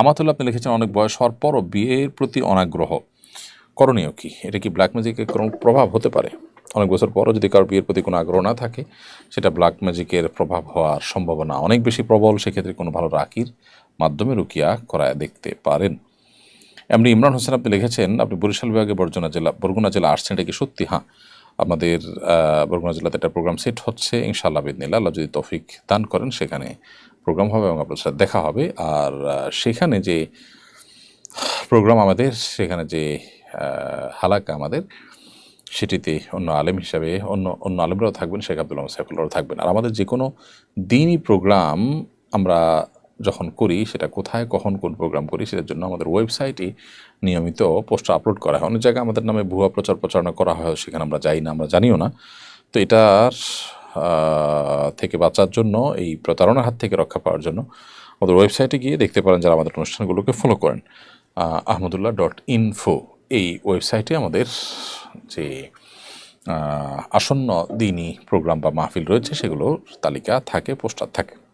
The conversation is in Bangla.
আমাতুল্লাহ আপনি লিখেছেন, অনেক বয়স হওয়ার পরও বিয়ের প্রতি অনাগ্রহ। করণীয় কি? এটা কি ব্ল্যাক ম্যাজিকের কোনো প্রভাব হতে পারে? অনেক বছর পরও যদি কারও বিয়ের প্রতি কোনো আগ্রহ না থাকে, সেটা ব্ল্যাক ম্যাজিকের প্রভাব হওয়ার সম্ভাবনা অনেক বেশি প্রবল, সেক্ষেত্রে কোনো ভালো রাকির মাধ্যমে রুকিয়া করায় দেখতে পারেন। এমনি ইমরান হোসেন আপনি লিখেছেন, আপনি বরিশাল বিভাগে বর্জনা জেলা, বরগুনা জেলা আসছেন এটা কি সত্যি? হ্যাঁ আমাদের বরগুনা জেলাতে একটা প্রোগ্রাম সেট হচ্ছে, ইনশাআল্লাহ বিদিনিল্লাহ আল্লাহ যদি তফিক দান করেন, সেখানে প্রোগ্রাম হবে এবং আপনার সাথে দেখা হবে। আর সেখানে যে প্রোগ্রাম আমাদের, সেখানে যে হালাকা আমাদের, সেটিতে অন্য আলেম হিসাবে অন্য অন্য আলেমরাও থাকবেন, শেখ আব্দুল্লাহ সাইফুল্লাহও থাকবেন। আর আমাদের যে কোনো দিনই প্রোগ্রাম আমরা যখন করি, সেটা কোথায়, কখন, কোন প্রোগ্রাম করি, সেটার জন্য আমাদের ওয়েবসাইটে নিয়মিত পোস্ট আপলোড করা হয়। অনেক জায়গায় আমাদের নামে ভুয়া প্রচার প্রচারণা করা হয়, সেখানে আমরা যাই না, আমরা জানিও না। তো এটার থেকে বাঁচার জন্য, এই প্রতারণার হাত থেকে রক্ষা পাওয়ার জন্য আমাদের ওয়েবসাইটে গিয়ে দেখতে পারেন যারা আমাদের অনুষ্ঠানগুলোকে ফলো করেন। আহমদুল্লাহ ডট ইনফো এই ওয়েবসাইটে আমাদের যে আসন্ন দিনই প্রোগ্রাম বা মাহফিল রয়েছে, সেগুলোর তালিকা থাকে, পোস্টার থাকে।